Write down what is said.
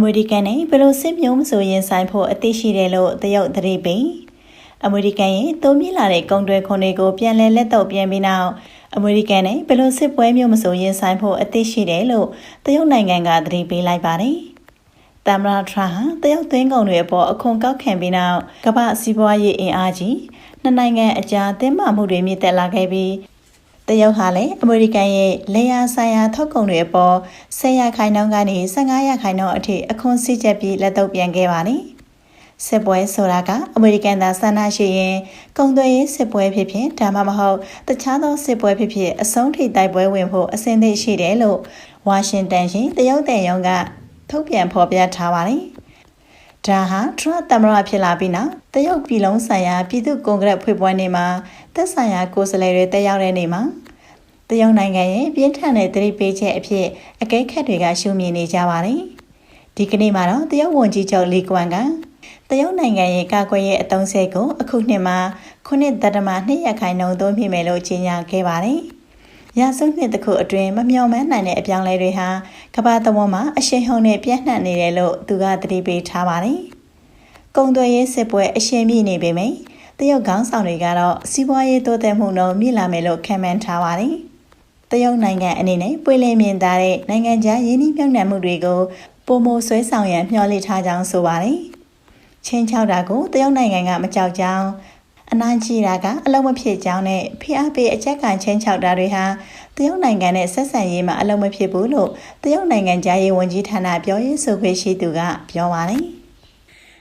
အမေရိကန်နဲ့ဘယ်လိုစစ်မျိုးမဆိုရင်ဆိုင်ဖို့အသိရှိတယ်လို့တရုတ်သတိပေးအမေရိကန်ရဲ့သုံးမြလာတဲ့ကုန်တွယ်ခွန်တွေကိုပြန်လည်လက်တော့ပြန်ပြီးနောက်အမေရိကန်နဲ့ဘယ်လိုစစ်ပွဲမျိုးမဆိုရင်ဆိုင်ဖို့အသိရှိတယ်လို့တရုတ်နိုင်ငံကသတိပေးလိုက်ပါတယ်။တမ်မရာထရဟာတရုတ်သွင်းကုန်တွေအပေါ်အခွန်ကောက်ခံပြီးနောက်ကမ္ဘာစီးပွားရေးအင်အားကြီးနှစ်နိုင်ငံအကြားတင်းမာမှုတွေမြင့်တက်လာခဲ့ပြီး တရုတ်ဟာလည်းအမေရိကန်ရဲ့လေယာဆိုင်ရာထုတ်ကုန်တွေအပေါ်10ရာခိုင်နှုန်းကနေ15ရာခိုင်နှုန်းအထိအခွန်စည်းချက်ပြီးလက်တော့ပြန်ခဲ့ပါတယ်။စစ်ပွဲဆိုတာကအမေရိကန်သားဆန္ဒရှိရင်ကုန်သွယ်ရေးစစ်ပွဲဖြစ်ဖြစ်ဒါမှမဟုတ်တခြားသောစစ်ပွဲဖြစ်ဖြစ်အဆုံးထိတိုက်ပွဲဝင်ဖို့အဆင်သင့်ရှိတယ်လို့ဝါရှင်တန်ရှိတရုတ်တန်ယုံကထုတ်ပြန်ဖော်ပြထားပါတယ်။ဒါဟာထရသမ္မတဖြစ်လာပြီးနောက်တရုတ်ပြည်လုံးဆိုင်ရာပြည်သူ့ကွန်ဂရက်ဖွဲ့ပွဲနေ့မှာသက်ဆိုင်ရာကိုယ်စားလှယ်တွေတက်ရောက်တဲ့နေ့မှာ တရုတ်နိုင်ငံရဲ့ပြင်းထန်တဲ့သတိပေးချက်အဖြစ်အကဲခတ်တွေကရှုမြင်နေကြပါတယ်။ဒီကနေ့မှာတော့တရုတ်ဝန်ကြီးချုပ်လီကွမ်ကတရုတ်နိုင်ငံရဲ့ကာကွယ်ရေးအသုံးစရိတ်ကိုအခုနှစ်မှာ9.2ရခိုင်နှုန်းသုံးမြင့်မယ်လို့ကြေညာခဲ့ပါတယ်။ရာစုနှစ်တစ်ခုအတွင်းမမျှော်မှန်းနိုင်တဲ့အပြောင်းလဲတွေဟာကမ္ဘာသဝန်းမှာအရှိန်ဟုန်နဲ့ပြန့်နှံ့နေတယ်လို့သူကသတိပေးထားပါတယ်။ကုံသွယ်ရေးစစ်ပွဲအရှိန်မြင့်နေပေမယ့်တရုတ်ခေါင်းဆောင်တွေကတော့စီးပွားရေးတိုးတက်မှုနှုန်းမြင့်လာမယ်လို့ခန့်မှန်းထားပါတယ်။ တရုတ်နိုင်ငံအနေနဲ့ပွေလင်းမြင်သာတဲ့နိုင်ငံခြားရင်းနှီးမြှုပ်နှံမှုတွေကိုပုံမဆွဲဆောင်ရန်မျှော်လင့်ထားကြောင်းဆိုပါတယ်။ချင်းချောက်တာကိုတရုတ်နိုင်ငံကမကြောက်ကြောင်းအနိုင်ကြီးတာကအလုံးမဖြစ်ကြောင်းနဲ့ဖိအားပေးအချက်ကန်ချင်းချောက်တာတွေဟာတရုတ်နိုင်ငံနဲ့ဆက်ဆံရေးမှာအလုံးမဖြစ်ဘူးလို့တရုတ်နိုင်ငံသားရေးဝန်ကြီးဌာနပြောရေးဆိုခွင့်ရှိသူကပြောပါတယ်။